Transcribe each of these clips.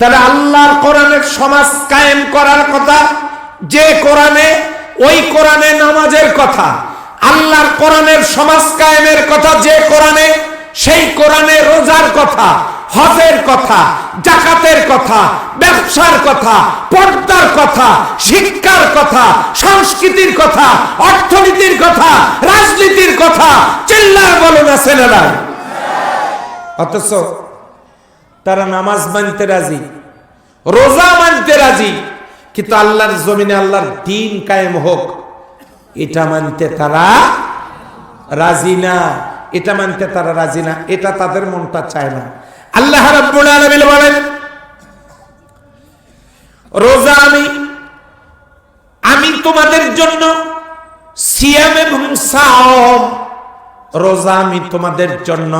তাহলে আল্লাহর কোরআনের সমাজ কায়েম করার কথা, যে কোরআনে, ওই কোরআনে নামাজের কথা, আল্লাহর কোরআনের সমাজ কায়েমের কথা, যে কোরআনে, সেই কোরআনে রোজার কথা, হজের কথা, জাকাতের কথা, ব্যবসার কথা, পর্দার কথা, শিক্ষার কথা, সংস্কৃতির কথা, অর্থনীতির কথা, রাজনীতির কথা চিল্লার বলো না ছেলেরা অথচ তারা নামাজ মানতে রাজি, রোজা মানতে রাজি, কিন্তু আল্লাহর জমিনে আল্লাহর দিন কায়েম হোক, এটা মানতে তারা রাজি না, এটা মানতে তারা রাজি না, এটা তাদের মনটা চায় না। আল্লাহ বলেন, রোজা আমি আমি তোমাদের জন্য সিয়াম এবং সাওম, রোজা আমি তোমাদের জন্য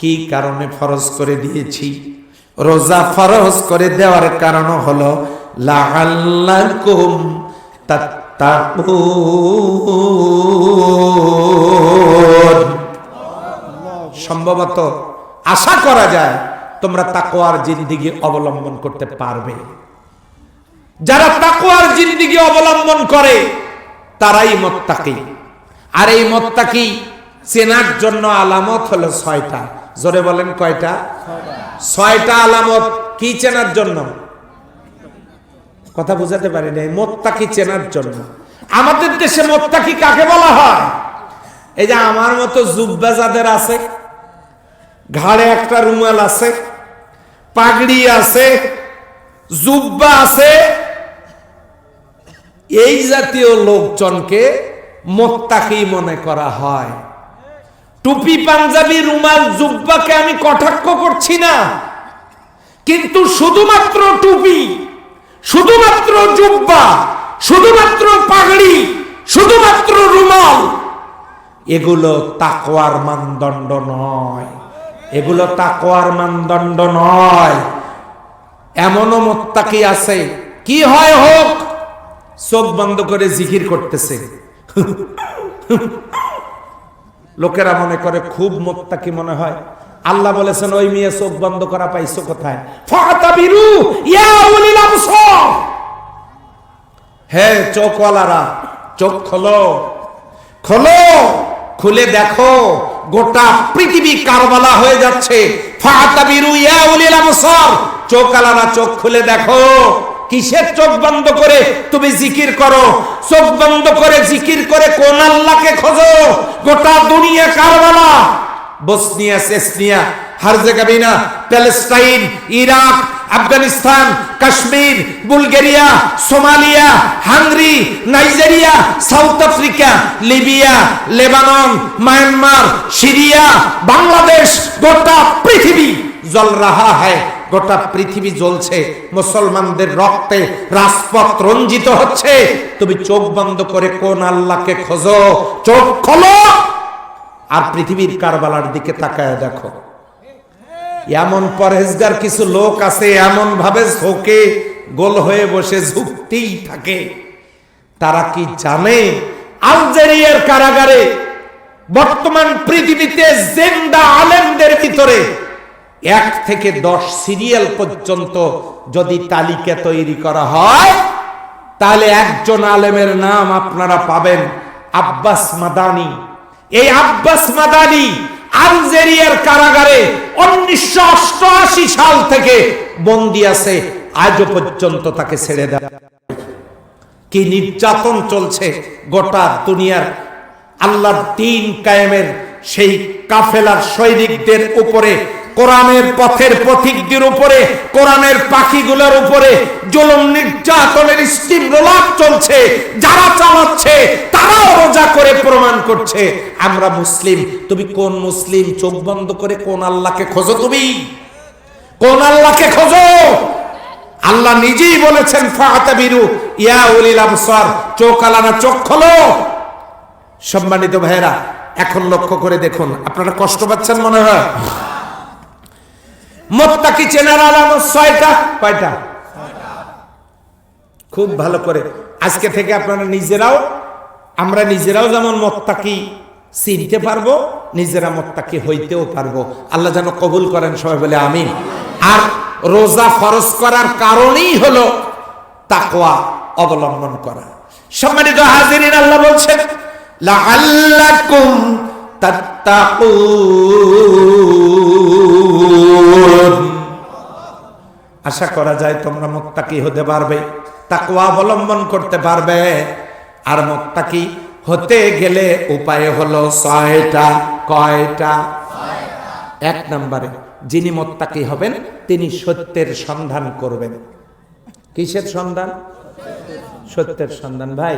কি কারণে ফরজ করে দিয়েছি? রোজা ফরজ করে দেওয়ার কারণ হলো সম্ভবত আশা করা যায় তোমরা তাকওয়ার জিন্দিগি অবলম্বন করতে পারবে। যারা তাকওয়ার জিন্দিগি অবলম্বন করে, তারাই মোত্তাকি। আর এই মোত্তাকি চেনার জন্য আলামত হলো ছয়টা। জোরে বলেন কয়টা? ছয়টা আলামত কি চেনার জন্য? কথা বুঝাতে পারি নাই, মোত্তাকি চেনার জন্য। আমাদের দেশে মোত্তাকি কাকে বলা হয়? এই যে আমার মতো জুব্বা যাদের আছে, ঘাড়ে একটা রুমাল আছে, পাগড়ি আছে, জুব্বা আছে, এই জাতীয় লোকজনকে মোত্তাকি মনে করা হয়। টুপি পাঞ্জাবি, রুমাল, জুব্বাকে আমি কটাক্ষ করছি না। কিন্তু শুধুমাত্র টুপি, শুধুমাত্র জুব্বা, শুধুমাত্র পাগড়ি, শুধুমাত্র রুমাল, এগুলো তাকওয়ার মানদণ্ড নয়। এগুলো তাকওয়ার মানদণ্ড নয়। এমনও মোত্তাকি আছে। কি হয় হোক, চোখ বন্ধ করে জিকির করতেছে। লোকেরা মনে করে খুব মোত্তাকি মনে হয়। আল্লাহ বলেছেন, ওই মেয়ে চোখ বন্ধ করা পাইছো কোথায়? হে চোখওয়ালারা, চোখ খোলো। খোলো, খুলে দেখো, গোটা পৃথিবী কারবালা হয়ে যাচ্ছে। ফাতাবিরু, ইয়া উলিল আবসার। চোখালারা চোখ খুলে দেখো। কিসের চোখ বন্ধ করে তুমি জিকির করো? চোখ বন্ধ করে জিকির করে কোন আল্লাহকে খোঁজো? গোটা দুনিয়া Karbala. Bosnia, Chechnya, Herzegovina, Palestine, Iraq, Afghanistan, Kashmir, Bulgaria, Somalia, Hungary, Nigeria, South Africa, Libya, Lebanon, Myanmar, Syria, Bangladesh, গোটা পৃথিবী জল রাহা হয়। গোটা পৃথিবী জ্বলছে, মুসলমানদের রক্তে রাজপথ রঞ্জিত হচ্ছে। তুমি চোখ বন্ধ করে কোন আল্লাহকে খোঁজো? চোখ খোলো। আর পৃথিবীর কারবালার দিকে তাকায় দেখো। এমন পরহেজগার কিছু লোক আছে, এমন ভাবে ঝোঁকে, গোল হয়ে বসে ঝুঁকতেই থাকে। তারা কি জানে? আলজেরিয়ার কারাগারে বর্তমান পৃথিবীতে জেন্দা আলেমদের ভিতরে এক থেকে দশ সিরিয়াল পর্যন্ত যদি তালিকা তৈরি করা হয়, তাহলে একজন আলেমের নাম আপনারা পাবেন আব্বাস মাদানি। এই আব্বাস মাদানি আলজেরিয়ার কারাগারে উনিশশো অষ্টআশি সাল থেকে বন্দি আছে। আজও পর্যন্ত তাকে ছেড়ে দেয় কি নির্যাতন চলছে গোটা দুনিয়ার। আল্লাহর দিন কায়েমের সেই কাফেলার সৈনিকদের উপরে কোরআনের পথের পথিকদের উপরে, কোরআনের পাখিগুলোর উপরে জুলুম নির্যাতনের স্টিম রোলাপ চলছে, যারা চালাচ্ছে, তারাও রোজা করে প্রমাণ করছে। আমরা মুসলিম, তুমি কোন মুসলিম? চোখ বন্ধ করে কোন আল্লাহকে খোঁজো তুমি? কোন আল্লাহকে খোঁজো? আল্লাহ নিজেই বলেছেন, ফাতাবিরু ইয়া উলিল আবসার, চোখ আলানা, চোখ খোলো। সম্মানিত ভাইরা এখন লক্ষ্য করে দেখুন, আপনারা কষ্ট পাচ্ছেন মনে হয়? মোত্তাকি চেনার আলামত ছয়টা? কয়টা? খুব ভালো করে। আজকে থেকে আপনারা নিজেরাও, আমরা নিজেরাও যেমন মোত্তাকি চিনতে পারব, নিজেরা মোত্তাকি হইতেও পারব। আল্লাহ যেন কবুল করেন, সবাই বলে আমিন। আর রোজা ফরজ করার কারণেই হলো তাকোয়া অবলম্বন করা। সম্মানিত হাজিরিন, আল্লাহ বলছেন, লাআল্লাকুম তাত্তাকুন। আশা করা যায় তোমরা মুত্তাকি হতে পারবে, তাকওয়া অবলম্বন করতে পারবে, আর মুত্তাকি হতে গেলে উপায় হলো ছয়টা, কয়টা? এক নম্বরে, যিনি মোত্তাকি হবেন, তিনি সত্যের সন্ধান করবেন। কিসের সন্ধান? সত্যের সন্ধান। ভাই,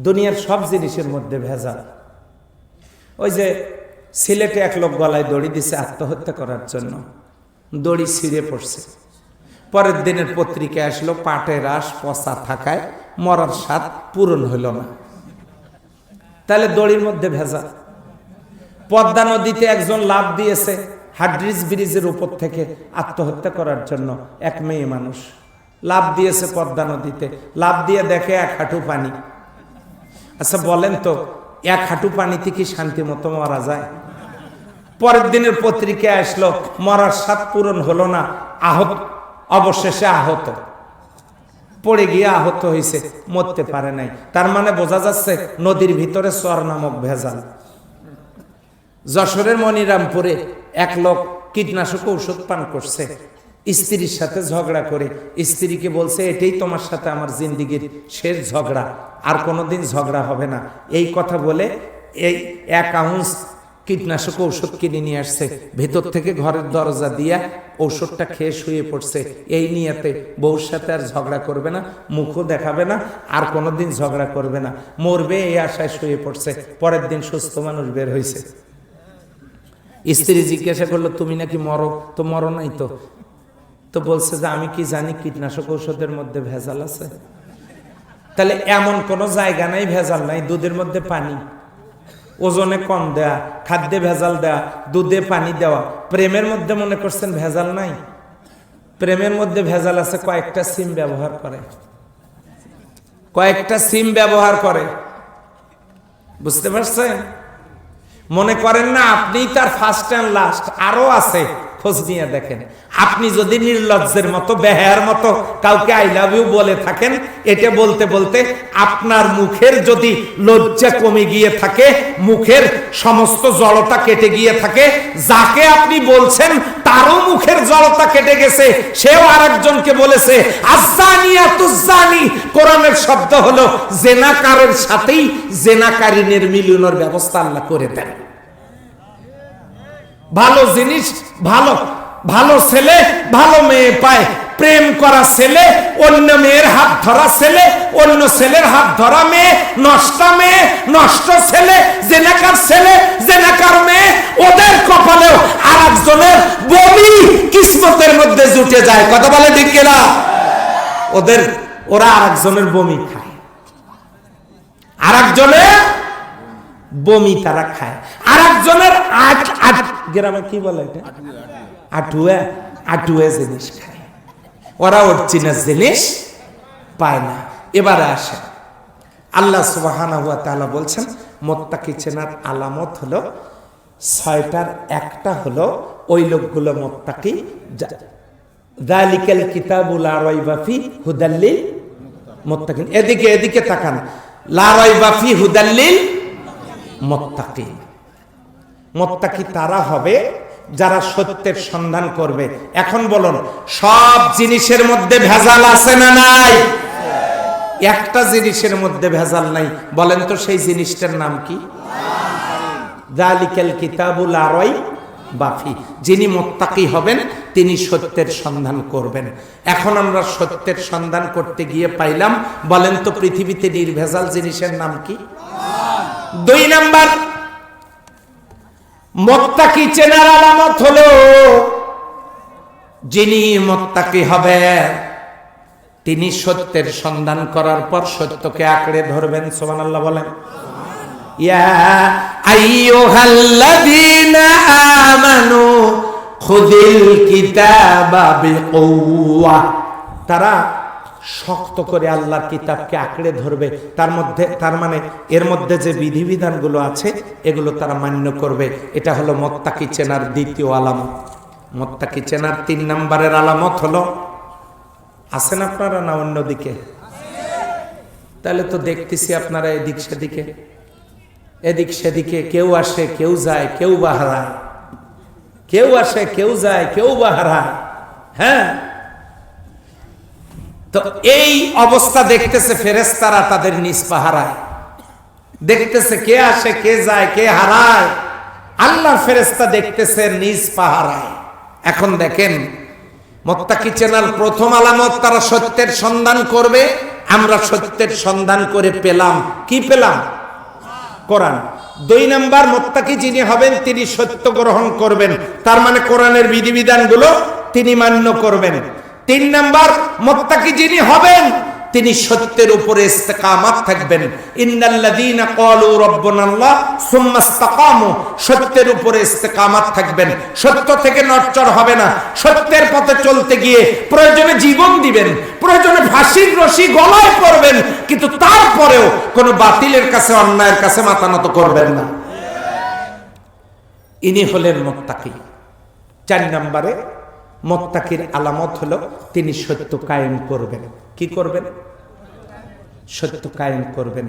দুনিয়ার সব জিনিসের মধ্যে ভেজাল। ওই যে সিলেটে এক লোক গলায় দড়ি দিছে আত্মহত্যা করার জন্য। দড়ি ছিঁড়ে পড়ছে। পরের দিনের পত্রিকায় আসলো, পাটে রাস, পচা থাকায়, মরার স্বাদ পূরণ হইল না। তাহলে দড়ির মধ্যে ভেজা পদ্মা নদীতে একজন লাভ দিয়েছে হাড্রিস ব্রিজের উপর থেকে আত্মহত্যা করার জন্য এক মেয়ে মানুষ। লাভ দিয়েছে পদ্মা নদীতে লাভ দিয়ে দেখে এক হাঁটু পানি। আচ্ছা বলেন তো এক হাঁটু পানিতে কি শান্তি মতো মারা যায়। পরের দিনের পত্রিকায় আসলো, মরার স্বাদ পূরণ হলো না, আহত, অবশেষে আহত। পড়ে গিয়ে আহত হয়েছে, মরতে পারে নাই। তার মানে বোঝা যাচ্ছে নদীর ভিতরে চর নামক ভেজাল। যশোরের মনিরামপুরে এক লোক কীটনাশক ঔষধ পান করছে। স্ত্রীর সাথে ঝগড়া করে। স্ত্রীকে বলছে, এটাই তোমার সাথে আমার জিন্দিগির শেষ ঝগড়া। আর কোনোদিন ঝগড়া হবে না। এই কথা বলে এই এক আউন্স কীটনাশক ঔষধ কিনে নিয়ে আসছে। ভেতর থেকে ঘরের দরজা দিয়া ঔষধটা খেয়ে শুয়ে পড়ছে। এই নিয়েতে বউর সাথে আর ঝগড়া করবে না, মুখও দেখাবে না, আর কোনোদিন ঝগড়া করবে না। মরবে এই আশায় শুয়ে পড়ছে। পরের দিন সুস্থ মানুষ বের হয়েছে স্ত্রী জিজ্ঞাসা করল, তুমি নাকি মরো? তো মরো নাই তো। তো বলছে যে আমি কি জানি কীটনাশক ঔষধের মধ্যে ভেজাল আছে? তাহলে এমন কোনো জায়গা নাই, ভেজাল নাই, দুধের মধ্যে পানি। ওজনে কম দেয়া, খাদ্যে ভেজাল দেয়া, দুধে পানি দেওয়া। প্রেমের মধ্যে মনে করছেন ভেজাল নাই? প্রেমের মধ্যে ভেজাল আছে, কয়েকটা সিম ব্যবহার করে। কয়েকটা সিম ব্যবহার করে। বুঝতে পারছেন? মনে করেন না, আপনি তার ফার্স্ট অ্যান্ড লাস্ট আরও আছে, খোঁজ নিয়ে দেখেন। আপনি যদি নির্লজ্জের মতো বেহার মতো কাউকে আই লাভ ইউ বলে থাকেন, এটা বলতে বলতে আপনার মুখের যদি লজ্জা কমে গিয়ে থাকে, মুখের সমস্ত জড়তা কেটে গিয়ে থাকে, যাকে আপনি বলছেন তারও মুখের জড়তা কেটে গেছে, সেও আরেকজনকে বলেছে তুজানি কোরআনের শব্দ হলো জেনাকারের সাথেই জেনাকারিনের মিলনের ব্যবস্থা আল্লাহ করে দেন। ভালো জিনিস, ভালো ভালো ছেলে, ভালো মেয়ে পায়। প্রেম করা ছেলে, অন্য মেয়ের হাত ধরা ছেলে, অন্য ছেলের হাত ধরা মেয়ে, নষ্ট মেয়ে, নষ্ট ছেলে, জেনাকার ছেলে, জেনাকার মেয়ে, ওদের কপালেও আর একজনের বমি কিসমতের মধ্যে জুটে যায়। কথা বলে ঠিক কিনা? ওদের ওরা আর একজনের বমি খায়। আর একজনের বমি তারা খায়। আর একজনের আট আট গ্রামে কি বলে জিনিস খায়। ওরা জিনিস পায় না। এবারে আসে আল্লাহ সুবাহানা হুয়া বলছেন, মোত্তাকি চেনার আলামত হলো ছয়টার একটা হলো ওই লোকগুলো মোত্তাকি। দালিকাল কিতাবুল আরাইবাফি হুদাল্লিল মোত্তাকিন। এদিকে এদিকে তাকান। লারাইবাফি হুদাল্লিল মোত্তাকি মোত্তাকি তারা হবে যারা সত্যের সন্ধান করবে। এখন বলুন, সব জিনিসের মধ্যে ভেজাল আছে না নাই? একটা জিনিসের মধ্যে ভেজাল নাই। বলেন তো সেই জিনিসটার নাম কি? দালিকাল কিতাবুল আরই বাফি। যিনি মোত্তাকি হবেন, তিনি সত্যের সন্ধান করবেন। এখন আমরা সত্যের সন্ধান করতে গিয়ে পাইলাম, বলেন তো পৃথিবীতে নির্ভেজাল জিনিসের নাম কি? দুই নাম্বার, মোত্তাকি চেনার আলামত হলো, যিনি মোত্তাকি হবে তিনি সত্যের সন্ধান করার পর সত্যকে আঁকড়ে ধরবেন সোমান আল্লাহ বলেন। ইয়া আইয়ুহাল্লাযীনা আমানু খুযিল কিতাবা বিকুওয়া। তারা শক্ত করে আল্লাহর কিতাবকে আঁকড়ে ধরবে। তার মধ্যে, তার মানে এর মধ্যে যে বিধিবিধানগুলো আছে, এগুলো তারা মান্য করবে। এটা হলো মোত্তাকি চেনার দ্বিতীয় আলামত। মোত্তাকি চেনার তিন নাম্বারের আলামত হলো আছেন আপনারা না অন্যদিকে? তাহলে তো দেখতেছি আপনারা এদিক সেদিকে। এদিক সেদিকে কেউ আসে, কেউ যায়, কেউ বা হারায়। কেউ আসে, কেউ যায়, কেউ বা হারায়। হ্যাঁ? তো এই অবস্থা দেখতেছে ফেরেস্তারা তাদের নিজ পাহারায়। দেখতেছে কে আসে, কে যায়, কে হারায়। আল্লাহ ফেরেস্তা দেখতেছে নিজ পাহারায়। এখন দেখেন, মোত্তাকি চ্যানেল প্রথম আলামত, তারা সত্যের সন্ধান করবে, আমরা সত্যের সন্ধান করে পেলাম। কি পেলাম? কোরআন। দুই নাম্বার, মোত্তাকি যিনি হবেন, তিনি সত্য গ্রহণ করবেন। তার মানে কোরআনের বিধিবিধানগুলো তিনি মান্য করবেন। তিন নাম্বার, মোত্তাকি যিনি হবেন তিনি সত্যের উপরে ইস্তেকামাত থাকবেন। ইন্নাল্লাযীনা ক্বালু রাব্বুনাল্লাহ সুম্মা ইসতাকামু, সত্যের উপরে ইস্তেকামাত থাকবেন। সত্য থেকে নড়চড় হবে না। সত্যের পথে চলতে গিয়ে প্রয়োজনে জীবন দিবেন, প্রয়োজনে ফাঁসির রশি গলায় পড়বেন কিন্তু তারপরেও কোনো বাতিলের কাছে, অন্যায়ের কাছে মাথা নত করবেন না। ইনি হলেন মোত্তাকি। চার নম্বরে, মোত্তাকির আলামত হলো তিনি সত্য কায়েম করবেন। কি করবেন? সত্য কায়েম করবেন।